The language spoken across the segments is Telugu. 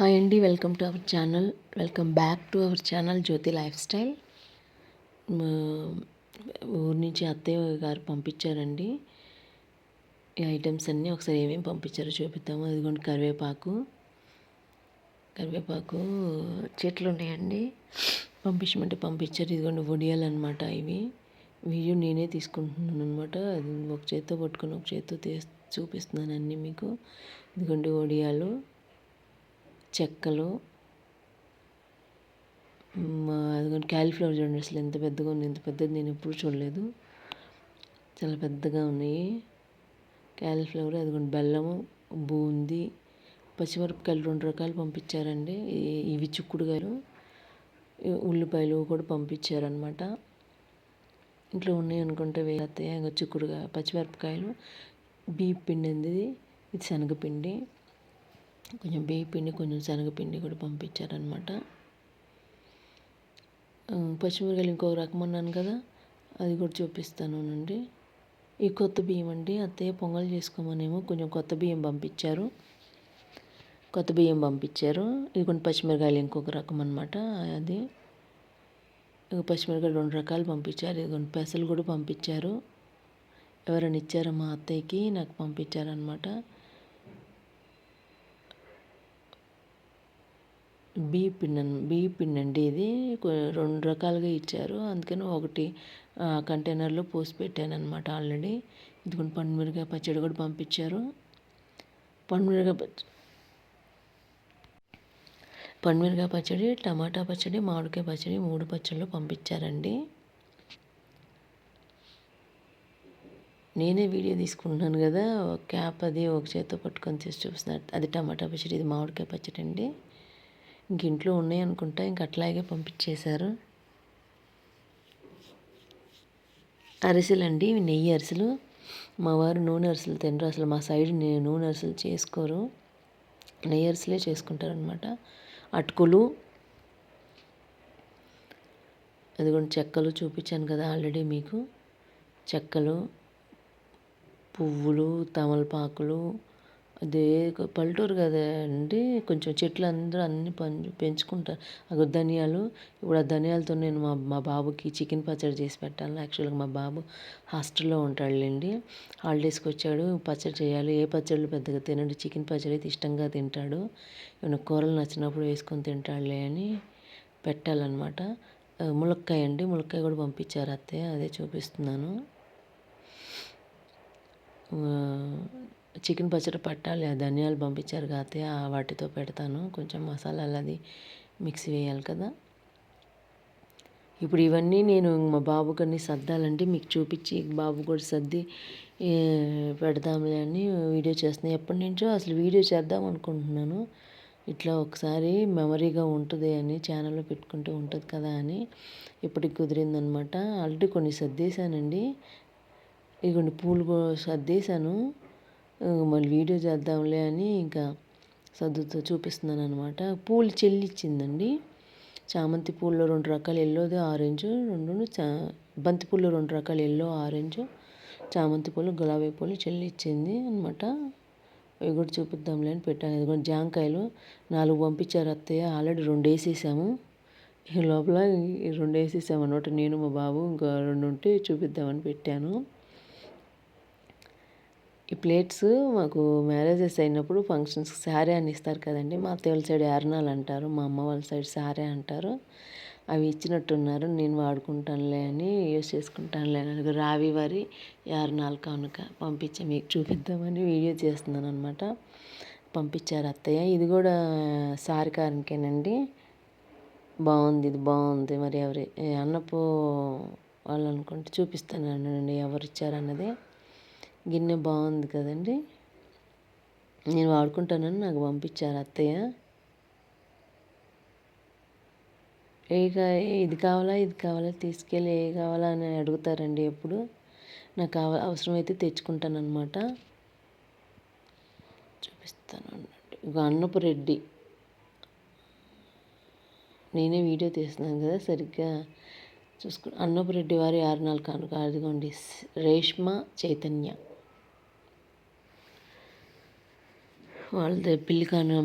హాయ్ అండి welcome to our channel welcome back to our channel Jyothi life style ఊరి నుంచి అత్తయ్య గారు పంపించారండి. ఈ ఐటమ్స్ అన్నీ ఒకసారి ఏమేమి పంపించారో చూపిద్దాము. అదిగోండి కరివేపాకు. కరివేపాకు చెట్లు ఉన్నాయండి పంపించమంటే పంపించారు. ఇదిగోండి వడియాలు అనమాట ఇవి వీడియో నేనే తీసుకుంటున్నాను అనమాట అది ఒక చేత్తో పట్టుకొని ఒక చేత్తో తీ చూపిస్తున్నాను అన్నీ మీకు. ఇదిగోండి వడియాలు. చెక్కలు అదిగోండి క్యాలీఫ్లవర్ చూడండి అసలు ఎంత పెద్దగా ఉంది ఎంత పెద్దది నేను ఎప్పుడు చూడలేదు. చాలా పెద్దగా ఉన్నాయి. క్యాలీఫ్లవర్ అదిగోండి బెల్లము బూంది పచ్చిమిరపకాయలు రెండు రకాలు పంపించారండి. ఇవి చిక్కుడుగాయలు ఉల్లిపాయలు కూడా పంపించారనమాట ఇంట్లో ఉన్నాయి అనుకుంటే వేస్తే చిక్కుడుగా పచ్చిమిరపకాయలు బీప్ పిండి అంది ఇది శనగపిండి. కొంచెం బియ్య పిండి కొంచెం శనగపిండి కూడా పంపించారనమాట పచ్చిమిరకాయలు ఇంకో రకం అన్నాను కదా అది కూడా చూపిస్తాను అండి ఈ కొత్త బియ్యం అండి అత్తయ్య పొంగల్ చేసుకోమనేమో కొంచెం కొత్త బియ్యం పంపించారు. కొత్త బియ్యం పంపించారు. ఇది కొన్ని పచ్చిమిరకాయలు ఇంకొక రకం అనమాట అది. పచ్చిమిరకాయలు రెండు రకాలు పంపించారు. ఇది కొన్ని పెసలు కూడా పంపించారు. ఎవరైనా ఇచ్చారో మా అత్తయ్యకి? నాకు పంపించారనమాట బియ్య పిండి బీ పిన్ అండి ఇది. రెండు రకాలుగా ఇచ్చారు. అందుకని ఒకటి కంటైనర్లో పోసి పెట్టాను అనమాట ఆల్రెడీ. ఇదిగోండి పండుమిరకాయ పచ్చడి కూడా పంపించారు. పండుమిరకాయ పచ్చడి పండుమిరకాయ పచ్చడి టమాటా పచ్చడి మామిడికాయ పచ్చడి మూడు పచ్చళ్ళు పంపించారండి. నేనే వీడియో తీసుకుంటున్నాను కదా. క్యాప్ అది ఒక చేత్తో పట్టుకొని తీసి చూపిస్తున్నారు. అది టమాటా పచ్చడి ఇది మామిడికాయ పచ్చడి అండి ఇంక ఇంట్లో ఉన్నాయి అనుకుంటా ఇంక అట్లాగే పంపించేశారు. అరిసెలు అండి నెయ్యి అరిసెలు. మా వారు నూనె అరిసెలు తినరు అసలు మా సైడ్ నూనె అరిసెలు చేసుకోరు. నెయ్యి అరిసెలే చేసుకుంటారనమాట అటుకులు అదిగోండి చెక్కలు చూపించాను కదా ఆల్రెడీ మీకు. చెక్కలు పువ్వులు తమలపాకులు అదే పల్లెటూరు కదా అండి కొంచెం చెట్లు అందరూ అన్ని పెంచుకుంటారు అగో ధనియాలు ఇప్పుడు ఆ ధనియాలతో నేను మా మా బాబుకి చికెన్ పచ్చడి చేసి పెట్టాను. యాక్చువల్గా మా బాబు హాస్టల్లో ఉంటాడులేండి. హాలిడేస్కి వచ్చాడు పచ్చడి చేయాలి. ఏ పచ్చళ్ళు పెద్దగా తినడు చికెన్ పచ్చడి అయితే ఇష్టంగా తింటాడు. ఏమైనా కూరలు నచ్చినప్పుడు వేసుకొని తింటాడులే అని పెట్టాలన్నమాట. ములక్కాయ అండి ములక్కాయ కూడా పంపించారు అత్తయ్య అదే చూపిస్తున్నాను. చికెన్ పచ్చడి పట్టాలి ధనియాలు పంపించారు కాతే వాటితో పెడతాను. కొంచెం మసాలాలు అది మిక్సీ వేయాలి కదా. ఇప్పుడు ఇవన్నీ నేను మా బాబుకి కొన్ని సర్దాలంటే మీకు చూపించి బాబు కూడా సర్ది పెడదాంలే అని వీడియో చేస్తున్నాను ఎప్పటి నుంచో అసలు వీడియో చేద్దాం అనుకుంటున్నాను. ఇట్లా ఒకసారి మెమరీగా ఉంటుంది అని ఛానల్లో పెట్టుకుంటూ ఉంటుంది కదా అని ఇప్పటికి కుదిరిందనమాట. ఆల్రెడీ కొన్ని సర్దేశానండి. ఇగోండి పూలు సర్దేశాను. మళ్ళీ వీడియో చేద్దాంలే అని ఇంకా సర్దుతో చూపిస్తున్నాను అనమాట పూలు చెల్లిచ్చిందండి. చామంతి పూల్లో రెండు రకాలు ఎల్లోది ఆరెంజ్ రెండు చా బంతి పూలు రెండు రకాలు ఎల్లో ఆరెంజ్ చామంతి పూలు గులాబీ పూలు చెల్లిచ్చింది అనమాట అవి కూడా చూపిద్దాంలే అని పెట్టాను. ఇది కూడా జాంకాయలు నాలుగు పంపించారు అత్తయ్య. ఆల్రెడీ రెండు వేసేసాము. ఈ లోపల రెండు వేసేసాము అనమాట నేను మా బాబు ఇంకా రెండు ఉంటే చూపిద్దామని పెట్టాను. ఈ ప్లేట్స్ మాకు మ్యారేజెస్ అయినప్పుడు ఫంక్షన్స్కి శారీ అని ఇస్తారు కదండి. మా అత్తయ్య వాళ్ళ సైడ్ యారణాలు అంటారు మా అమ్మ వాళ్ళ సైడ్ శారీ అంటారు. అవి ఇచ్చినట్టున్నారు నేను వాడుకుంటానులే అని యూస్ చేసుకుంటానులే అని రావి వారి యారణాలు కనుక పంపించే మీకు చూపిద్దామని వీడియో చేస్తున్నాను అనమాట పంపించారు అత్తయ్య. ఇది కూడా సారికారనికేనండి. బాగుంది ఇది బాగుంది. మరి ఎవరి అన్నపు వాళ్ళు అనుకుంటే చూపిస్తాను ఎవరు ఇచ్చారన్నది. గిన్నె బాగుంది కదండి. నేను వాడుకుంటానని నాకు పంపించారు అత్తయ్య. ఏ ఇది కావాలా ఇది కావాలా తీసుకెళ్ళి ఏ కావాలా అని అడుగుతారండి ఎప్పుడు. నాకు కావ అవసరమైతే తెచ్చుకుంటానమాట చూపిస్తాను ఇక అన్నపు రెడ్డి. నేనే వీడియో తీస్తున్నాను కదా సరిగ్గా. చూసుకు అన్నపు రెడ్డి వారి ఆరు నాలుగు కానుక. అదిగోండి రేష్మ చైతన్య. వాళ్ళది పెళ్ళి కాని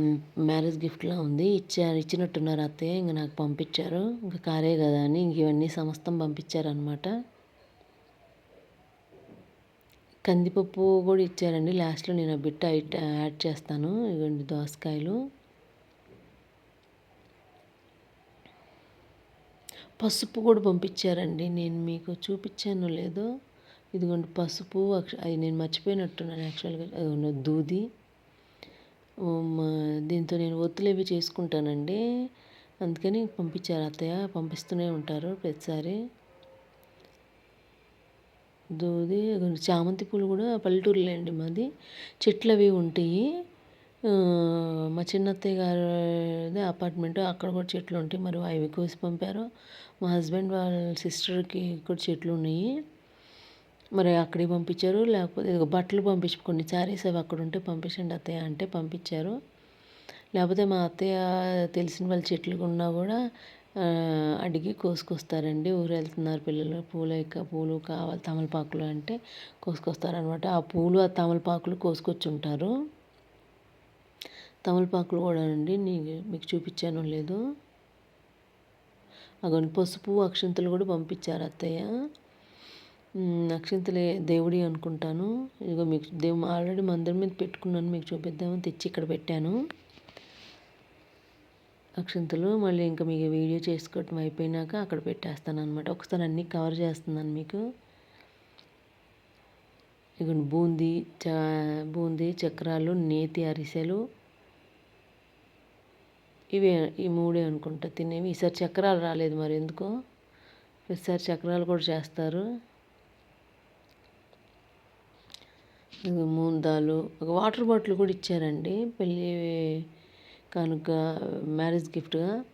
మ్యారేజ్ గిఫ్ట్లా ఉంది. ఇచ్చారు. ఇచ్చినట్టున్నారు అత్తయ్య. ఇంక నాకు పంపించారు. ఇంకా కారే కదా అని ఇంక ఇవన్నీ సమస్తం పంపించారనమాట కందిపప్పు కూడా ఇచ్చారండి. లాస్ట్లో నేను ఆ బిట్ట యాడ్ చేస్తాను. ఇవ్వండి దోసకాయలు. పసుపు కూడా పంపించారండి. నేను మీకు చూపించాను లేదో. ఇదిగోండి పసుపు. అది నేను మర్చిపోయినట్టున్నాను యాక్చువల్గా. దూది. దీంతో నేను ఒత్తులేవి చేసుకుంటానండి. అందుకని పంపించారు అత్తయ్య పంపిస్తూనే ఉంటారు ప్రతిసారి. దూది చామంతి పూలు కూడా పల్లెటూరులో అండి మాది. చెట్లు అవి ఉంటాయి మా చిన్నత్తయ్య గారి అపార్ట్మెంట్ అక్కడ కూడా చెట్లు ఉంటాయి మరి అవి కోసి పంపారు. మా హస్బెండ్ వాళ్ళ సిస్టర్కి కూడా చెట్లు ఉన్నాయి మరి అక్కడికి పంపించారు లేకపోతే బట్టలు పంపించి కొన్ని శారీస్ అవి అక్కడ ఉంటే పంపించండి అత్తయ్య అంటే పంపించారు. లేకపోతే మా అత్తయ్య తెలిసిన వాళ్ళ చెట్లు ఉన్నా కూడా అడిగి కోసుకొస్తారండి. ఊరు వెళ్తున్నారు పిల్లలు పూలు యొక్క పూలు కావాలి తమలపాకులు అంటే కోసుకొస్తారనమాట ఆ పూలు ఆ తమలపాకులు కోసుకొచ్చి ఉంటారు తమలపాకులు కూడా అండి మీకు చూపించాను లేదు. అగొని పసుపు అక్షంతలు కూడా పంపించారు అత్తయ్య. అక్షింతలే దేవుడి అనుకుంటాను. ఇదిగో మీకు దేవు ఆల్రెడీ మందిరం మీద పెట్టుకున్నాను మీకు చూపిద్దామని తెచ్చి ఇక్కడ పెట్టాను. అక్షింతలు మళ్ళీ ఇంకా మీకు వీడియో చేసుకోవటం అయిపోయినాక అక్కడ పెట్టేస్తాను అనమాట ఒకసారి అన్నీ కవర్ చేస్తున్నాను మీకు. ఇక బూందీ చ బూందీ చక్రాలు నేతి అరిసెలు. ఇవే ఈ మూడే అనుకుంటా తినేవి. ఈసారి చక్రాలు రాలేదు మరి ఎందుకో? ఈసారి చక్రాలు కూడా చేస్తారు. మూందాలు ఒక వాటర్ బాటిల్ కూడా ఇచ్చారండి. పెళ్ళి కనుక మ్యారేజ్ గిఫ్ట్గా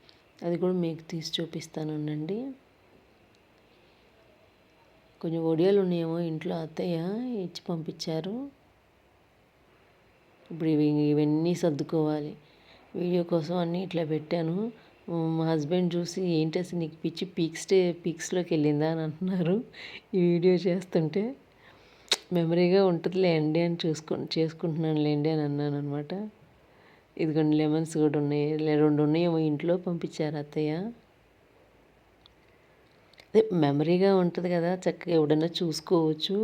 అది కూడా మీకు తీసి చూపిస్తాను అండి కొంచెం ఒడియాలు ఉన్నాయేమో ఇంట్లో అత్తయ్య ఇచ్చి పంపించారు. ఇప్పుడు ఇవి ఇవన్నీ సర్దుకోవాలి. వీడియో కోసం అన్నీ ఇట్లా పెట్టాను. మా హస్బెండ్ చూసి ఏంటి అసలు నీకు పిచ్చి పీక్స్ పీక్స్లోకి వెళ్ళిందా అని అంటున్నారు. ఈ వీడియో చేస్తుంటే మెమరీగా ఉంటుంది లేండి అని చూసుకు చేసుకుంటున్నాను లేండి అని అన్నాను అనమాట ఇదిగోండి లెమన్స్ కూడా ఉన్నాయి. రెండు ఉన్నాయేమో ఇంట్లో పంపించారు అత్తయ్య. అదే మెమరీగా ఉంటుంది కదా చక్కగా ఎవడన్నా చూసుకోవచ్చు.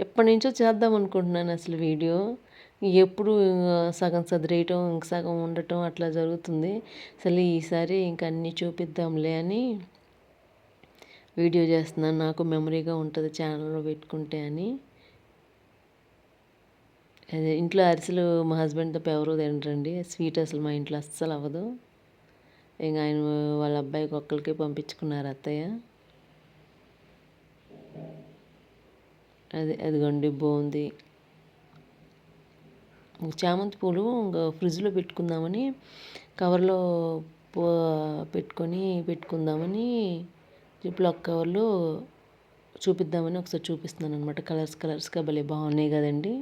ఎప్పటి నుంచో చేద్దాం అనుకుంటున్నాను అసలు వీడియో. ఎప్పుడు సగం సదిరేయటం ఇంక సగం ఉండటం అట్లా జరుగుతుంది. అసలు ఈసారి ఇంక అన్నీ చూపిద్దాంలే అని వీడియో చేస్తున్నాను నాకు మెమరీగా ఉంటుంది ఛానల్లో పెట్టుకుంటే అని. అదే ఇంట్లో అరిసెలు మా హస్బెండ్ తప్ప ఎవరు తినరండి. స్వీట్ అసలు మా ఇంట్లో అస్సలు అవ్వదు. ఇంకా ఆయన వాళ్ళ అబ్బాయికి ఒక్కరికి పంపించుకున్నారు అత్తయ్య. అది అదిగోండి బాగుంది చామంతి పూలు ఇంకా ఫ్రిడ్జ్లో పెట్టుకుందామని కవర్లో పో పెట్టుకొని పెట్టుకుందామని జిప్లాక్ కవర్లు చూపిద్దామని ఒకసారి చూపిస్తున్నాను అనమాట కలర్స్ కలర్స్గా భలే బాగున్నాయి కదండి.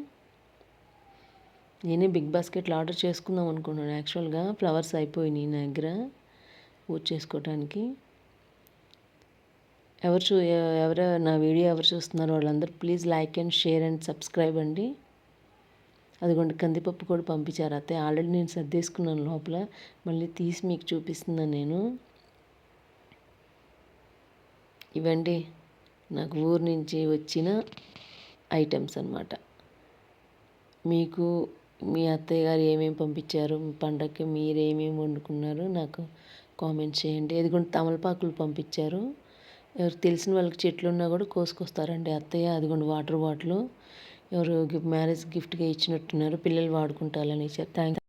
నేనే బిగ్ బాస్కెట్లో ఆర్డర్ చేసుకుందాం అనుకున్నాను యాక్చువల్గా ఫ్లవర్స్ అయిపోయినాయి నా దగ్గర పూజ చేసుకోవటానికి. ఎవరు చూ ఎవరు నా వీడియో ఎవరు చూస్తున్నారో వాళ్ళందరూ please like and share and subscribe అండి. అదిగోండి కందిపప్పు కూడా పంపించారు అయితే ఆల్రెడీ నేను సర్దేసుకున్నాను లోపల. మళ్ళీ తీసి మీకు చూపిస్తున్నాను నేను. ఇవండి నాకు ఊరు నుంచి వచ్చిన ఐటమ్స్ అనమాట మీకు మీ అత్తయ్య గారు ఏమేమి పంపించారు? పండగకి మీరు ఏమేమి వండుకున్నారు? నాకు కామెంట్ చేయండి. ఎదుగుండి తమలపాకులు పంపించారు. ఎవరు తెలిసిన వాళ్ళకి చెట్లు ఉన్నా కూడా కోసుకొస్తారండి అత్తయ్య. అదిగోండి వాటర్ బాటిల్. ఎవరు మ్యారేజ్ గిఫ్ట్గా ఇచ్చినట్టున్నారు. పిల్లలు వాడుకుంటారని థ్యాంక్